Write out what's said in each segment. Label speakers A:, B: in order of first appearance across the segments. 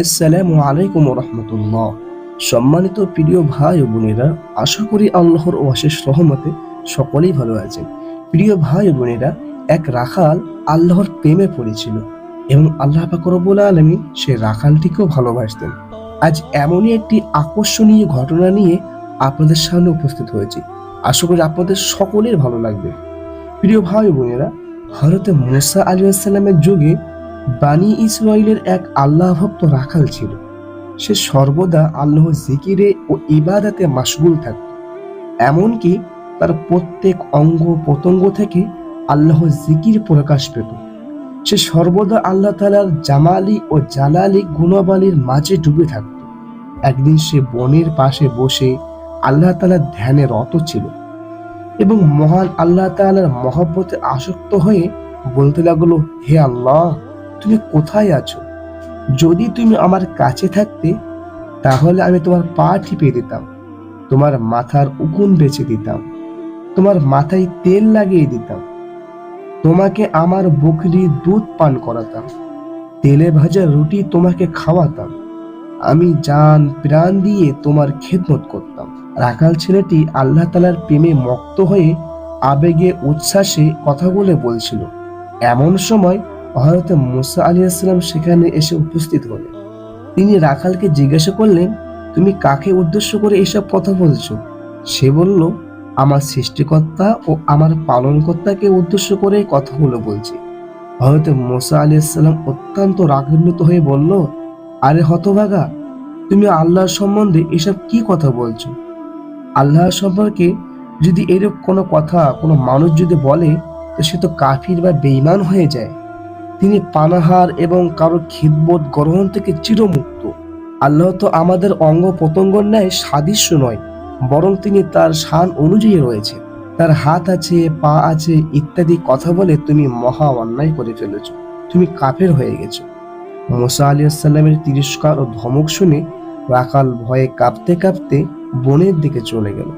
A: আসসালামু আলাইকুম রহমতুল্লাহ সম্মানিত প্রিয় ভাই ও বোনেরা, আশা করি আল্লাহর অশেষ রহমতে সকলেই ভালো আছেন। প্রিয় ভাই ও বোনেরা, এক রাখাল আল্লাহর প্রেমে পড়েছিল এবং আল্লাহ পাকরবুল আলমী সে রাখালটিকেও ভালোবাসতেন। আজ এমনই একটি আকর্ষণীয় ঘটনা নিয়ে আপনাদের সামনে উপস্থিত হয়েছি। আশা করি আপনাদের সকলের ভালো লাগবে। প্রিয় ভাই বোনেরা হরতে মুসা আলী আসসালামের যুগে বানি ইসরায়েলের এক আল্লাহ ভক্ত রাখাল ছিল। সে সর্বদা আল্লাহ জিকিরে ও ইবাদাতে মাশগুল থাকত। এমনকি তার প্রত্যেক অঙ্গ প্রত্যঙ্গ থেকে আল্লাহ জিকির প্রকাশ পেত। সে সর্বদা আল্লাহ তালার জামালি ও জালালি গুণবালির মাঝে ডুবে থাকত। একদিন সে বনের পাশে বসে আল্লাহ তালার ধ্যানে রত ছিল এবং মহান আল্লাহ তাআলার মহব্বতে আসক্ত হয়ে বলতে লাগল, হে আল্লাহ তুমি কোথায় আছো? যদি তুমি আমার কাছে থাকতে, তাহলে আমি তোমার পা টিপে দিতাম, তোমার মাথার উকুন বেছে দিতাম, তোমার মাথায় তেল লাগিয়ে দিতাম, তোমাকে আমার বকরি দুধ পান করাতাম, তেলে ভাজা রুটি তোমাকে খাওয়াতাম, আমি জান প্রাণ দিয়ে তোমার খেদমত করতাম। রাখাল ছেলেটি আল্লাহ তালার প্রেমে মক্ত হয়ে আবেগে উচ্ছ্বাসে কথা বলে বলছিল, এমন সময় হয়তো মুসা আলী আসসালাম সেখানে এসে উপস্থিত হলেন। তিনি রাখালকে জিজ্ঞাসা করলেন, তুমি কাকে উদ্দেশ্য করে এসব কথা বলছো? সে বলল, আমার সৃষ্টিকর্তা ও আমার পালনকর্তাকে উদ্দেশ্য করে কথাগুলো বলছি। হয়তো মোসা আলী অত্যন্ত রাগান্বিত হয়ে বলল, আরে হতভাগা, তুমি আল্লাহর সম্বন্ধে এসব কি কথা বলছো? আল্লাহ সম্পর্কে যদি এরূপ কোনো কথা কোনো মানুষ যদি বলে, তো সে তো কাফির বা বেইমান হয়ে যায়। তিনি পানাহার এবং কারও খিদবোধ গ্রহণ থেকে চিরমুক্ত। আল্লাহ তো আমাদের অঙ্গ প্রত্যঙ্গর ন্যায় সাদৃশ্য নয়, বরং তিনি তার শান অনুযায়ী রয়েছে তার হাত আছে, পা আছে ইত্যাদি কথা বলে তুমি মহা অন্যায় করে ফেলেছ। তুমি কাফের হয়ে গেছো। মোসা আলী তিরস্কার ও ধমক শুনে রাখাল ভয়ে কাঁপতে কাঁপতে বনের দিকে চলে গেল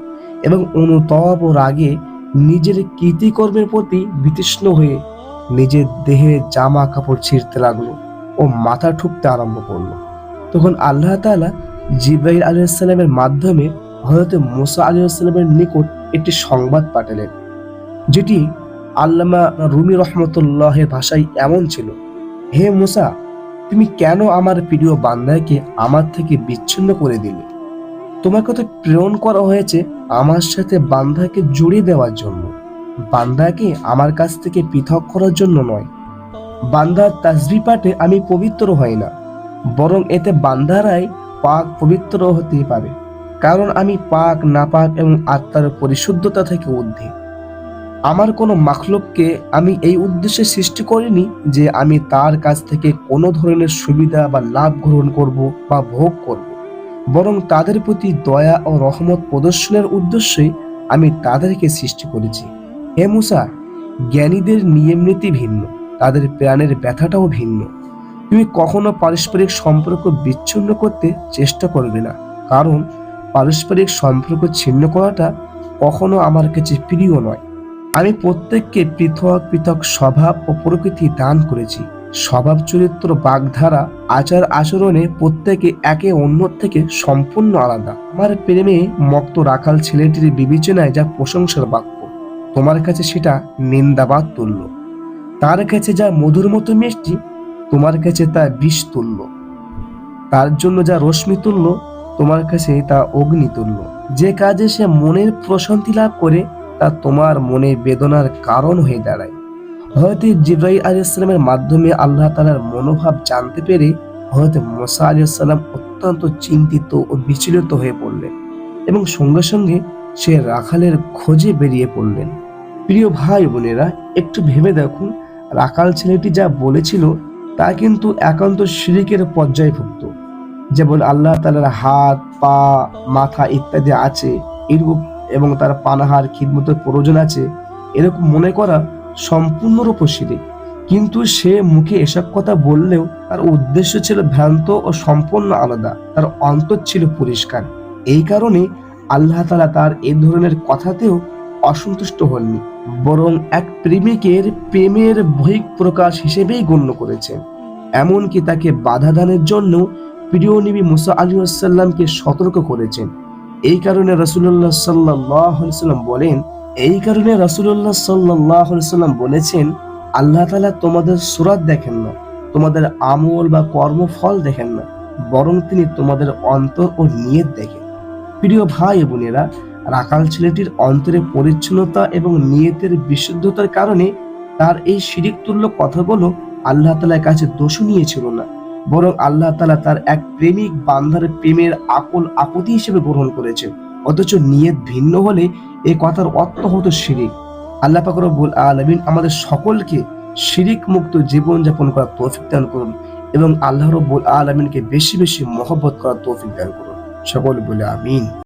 A: এবং অনুতপ ও রাগে নিজের কৃতিকর্মের প্রতি বিতৃষ্ণ হয়ে নিজের দেহে জামা কাপড় ছিঁড়তে লাগল ও মাথা ঠুকতে আরম্ভ করল। তখন আল্লাহ তাআলা জিব্রাইল আলাইসাল্লামের মাধ্যমে হযরত মুসা আলাইসাল্লামের নিকট একটি সংবাদ পাঠালেন, যেটি আল্লামা রুমি রহমতুল্লাহের ভাষায় এমন ছিল, হে মুসা, তুমি কেন আমার প্রিয় বান্দাকে আমার থেকে বিচ্ছিন্ন করে দিলে? তোমাকে তো প্রেরণ করা হয়েছে আমার সাথে বান্ধাকে জড়িয়ে দেওয়ার জন্য। বান্দাকে আমার কাছ থেকে পৃথক করার জন্য নয়। বান্দার তাসবি পাঠে আমি পবিত্র হই না, বরং এতে বান্দারাই পাক পবিত্র হতে পারে, কারণ আমি পাক, নাপাক এবং আত্মার পরিশুদ্ধতা থেকে ঊর্ধ্বে আমার কোনো মাখলুককে আমি এই উদ্দেশ্যে সৃষ্টি করিনি যে আমি তার কাছ থেকে কোনো ধরনের সুবিধা বা লাভ গ্রহণ করব বা ভোগ করব, বরং তাদের প্রতি দয়া ও রহমত প্রদর্শনের উদ্দেশ্যে আমি তাদেরকে সৃষ্টি করেছি। হে মুসা, জ্ঞানীদের নিয়ম নীতি ভিন্ন, তাদের প্রাণের ব্যথাটাও ভিন্ন। তুমি কখনো পারস্পরিক সম্পর্ক বিচ্ছিন্ন করতে চেষ্টা করবে না, কারণ পারস্পরিক সম্পর্ক ছিন্ন করাটা কখনো আমার কাছে প্রিয় নয়। আমি প্রত্যেককে পৃথক পৃথক স্বভাব ও প্রকৃতি দান করেছি। স্বভাব, চরিত্র, বাগধারা, আচার, আচরণে প্রত্যেকে একে অন্যর থেকে সম্পূর্ণ আলাদা। আমার প্রেমে মক্ত রাখাল ছেলেটির বিবেচনায় যা প্রশংসার বাক্য। তোমার কাছে সেটা নিন্দাবাদ তুল্য। তার কাছে যা মধুর মতো মিষ্টি, তোমার কাছে তা বিষ তুল্য। তার জন্য যা রশ্মি তুল্য, তোমার কাছে তা অগ্নি তুল্য। যে কাজে সে মনের প্রশান্তি লাভ করে, তা তোমার মনে বেদনার কারণ হয়ে দাঁড়ায়। হয়তো জিব্রাইল আলাইসালামের মাধ্যমে আল্লাহ তালার মনোভাব জানতে পেরে হয়তো মোসা আলাইসাল্লাম অত্যন্ত চিন্তিত ও বিচলিত হয়ে পড়লেন এবং সঙ্গে সঙ্গে সে রাখালের খোঁজে বেরিয়ে পড়লেন। প্রিয় ভাই বোনেরা, একটু ভেবে দেখুন রাখাল ছেলেটি যা বলেছিল তা কিন্তু একান্ত শিরিকের পর্যায়ভুক্ত। যেমন আল্লাহ তালার হাত, পা, মাথা ইত্যাদি আছে, এরূপ এবং তার পানাহার, খিদমতের প্রয়োজন আছে, এরকম মনে করা সম্পূর্ণরূপ শিরিক। কিন্তু সে মুখে এসব কথা বললেও তার উদ্দেশ্য ছিল ভ্রান্ত ও সম্পূর্ণ আলাদা, তার অন্তর ছিল পরিষ্কার। এই কারণে আল্লাহ তালা তার এ ধরনের কথাতেও অসন্তুষ্ট হননি। বরং এক প্রেমিকের প্রেমের বহিক প্রকাশ হিসেবেই গণ্য করেছেন এমনকি তাকে বাধা দানের জন্য প্রিয় নবী মুসা আলী সাল্লামকে সতর্ক করেছেন এই কারণে রাসূলুল্লাহ সাল্লাহ সাল্লাম বলেন, এই কারণে রাসূলুল্লাহ সাল্লাহ সাল্লাম বলেছেন, আল্লাহ তালা তোমাদের সুরাত দেখেন না, তোমাদের আমল বা কর্মফল দেখেন না, বরং তিনি তোমাদের অন্তর ও নিয়ত দেখেন। প্রিয় ভাই বোনেরা রাখাল ছেলেটির অন্তরে পরিচ্ছন্নতা এবং নিয়তের বিশুদ্ধতার কারণে তার এই শিরিক তুল্য কথাগুলো আল্লাহ তালার কাছে দোষণীয় ছিল না। বরং আল্লাহ তালা তার এক প্রেমিক বান্ধার প্রেমের আকল আপত্তি হিসেবে গ্রহণ করেছেন। অথচ নিয়ত ভিন্ন হলে এ কথার অর্থ হতো শিরিক। আল্লাহ পাক রব্বুল আলামিন আমাদের সকলকে শিরিক মুক্ত জীবনযাপন করার তৌফিক দান করুন এবং আল্লাহ রব্বুল আলামিনকে বেশি বেশি মহব্বত করার তৌফিক দান করুন। সকল বলে আমিন।